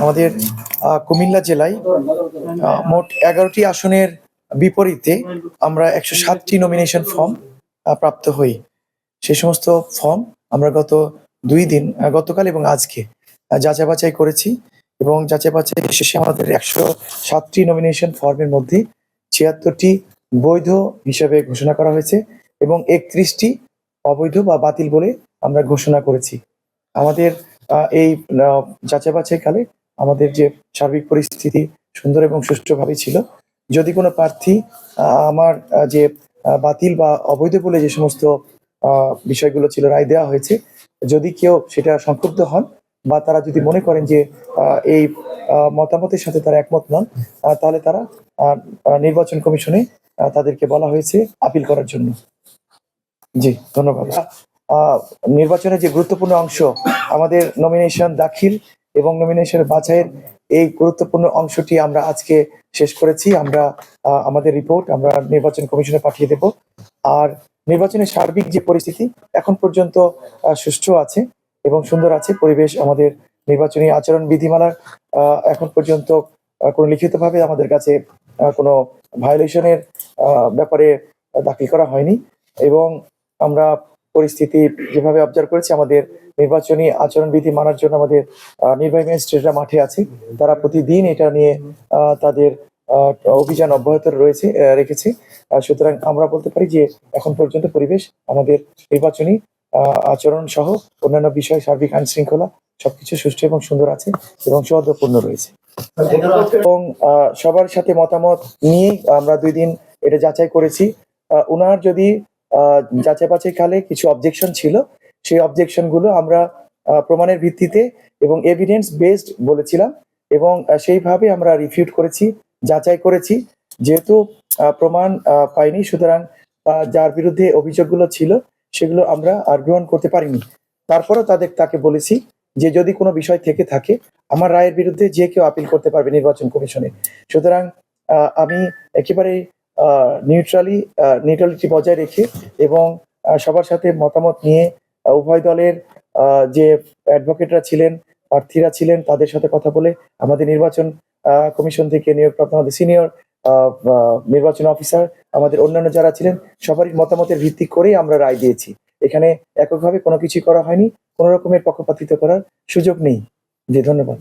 আমাদের কুমিল্লা জেলায় মোট এগারোটি আসনের বিপরীতে আমরা একশো সাতটি নমিনেশন ফর্ম প্রাপ্ত হই। সে সমস্ত ফর্ম আমরা গত দুই দিন গতকাল এবং আজকে যাচাই বাছাই করেছি এবং যাচাই বাছাই শেষে আমাদের একশো সাতটি নমিনেশন ফর্মের মধ্যে ছিয়াত্তরটি বৈধ হিসাবে ঘোষণা করা হয়েছে এবং একত্রিশটি অবৈধ বা বাতিল বলে আমরা ঘোষণা করেছি। আমাদের এই যাচাই বাছাই কালে আমাদের যে সার্বিক পরিস্থিতি সুন্দর এবং সুষ্ঠুভাবে ছিল। যদি কোনো প্রার্থী আমার যে বাতিল বা অবৈধ বলে যে সমস্ত বিষয়গুলো ছিল রায় দেওয়া হয়েছে, যদি কেউ সেটা সংক্ষুব্ধ হন বা তারা যদি মনে করেন যে এই মতামতের সাথে তারা একমত নন তাহলে তারা নির্বাচন কমিশনে তাদেরকে বলা হয়েছে আপিল করার জন্য। জি, ধন্যবাদ। নির্বাচনের যে গুরুত্বপূর্ণ অংশ, আমাদের নমিনেশন দাখিল এবং নমিনেশন বাছাইয়ের এই গুরুত্বপূর্ণ অংশটি আমরা আজকে শেষ করেছি। আমরা আমাদের রিপোর্ট আমরা নির্বাচন কমিশনে পাঠিয়ে দেব। আর নির্বাচনের সার্বিক যে পরিস্থিতি এখন পর্যন্ত সুষ্ঠু আছে এবং সুন্দর আছে। পরিবেশ আমাদের নির্বাচনী আচরণ বিধিমালার এখন পর্যন্ত কোনো লিখিতভাবে আমাদের কাছে কোনো ভায়োলেশনের ব্যাপারে দাখিল করা হয়নি। এবং আমরা পরিস্থিতি যেভাবে অবজার্ভ করেছি, আমাদের নির্বাচনী আচরণ বিধি মানার জন্য আমাদের নির্বাহী ম্যাজিস্ট্রেটরা মাঠে আছে। তারা প্রতিদিন এটা নিয়ে তাদের অভিযান অব্যাহত রয়েছে রেখেছে। সুতরাং আমরা বলতে পারি যে এখন পর্যন্ত পরিবেশ, আমাদের নির্বাচনী আচরণ সহ অন্যান্য বিষয়, সার্বিক আইন শৃঙ্খলা, সবকিছু সুষ্ঠু এবং সুন্দর আছে এবং সৌহার্দ্যপূর্ণ রয়েছে। এবং সবার সাথে মতামত নিয়ে আমরা দুই দিন এটা যাচাই করেছি। উনার যদি যাচাই বাছাই কালে কিছু অবজেকশন ছিল। সেই অবজেকশনগুলো আমরা প্রমাণের ভিত্তিতে এবং এভিডেন্স বেসড বলেছিলাম এবং সেইভাবে আমরা রিফিউট করেছি, যাচাই করেছি। যেহেতু প্রমাণ পাইনি, সুতরাং যার বিরুদ্ধে অভিযোগগুলো ছিল, সেগুলো আমরা আর গ্রহণ করতে পারিনি। তারপরেও তাদের, তাকে বলেছি যে যদি কোনো বিষয় থেকে থাকে, আমার রায়ের বিরুদ্ধে যে কেউ আপিল করতে পারবে নির্বাচন কমিশনে। সুতরাং আমি একেবারে নিউট্রালি নিউট্রালিটি বজায় রেখে এবং সবার সাথে মতামত নিয়ে উভয় দলের যে অ্যাডভোকেটরা ছিলেন, প্রার্থীরা ছিলেন, তাদের সাথে কথা বলে আমাদের নির্বাচন কমিশন থেকে নিয়োগপ্রাপ্ত আমাদের সিনিয়র নির্বাচন অফিসার আমাদের অন্যান্য যারা ছিলেন, সবারই মতামতের ভিত্তি করেই আমরা রায় দিয়েছি। এখানে এককভাবে কোনো কিছু করা হয়নি, কোনো রকমের পক্ষপাতিত্ব করার সুযোগ নেই। যে ধন্যবাদ।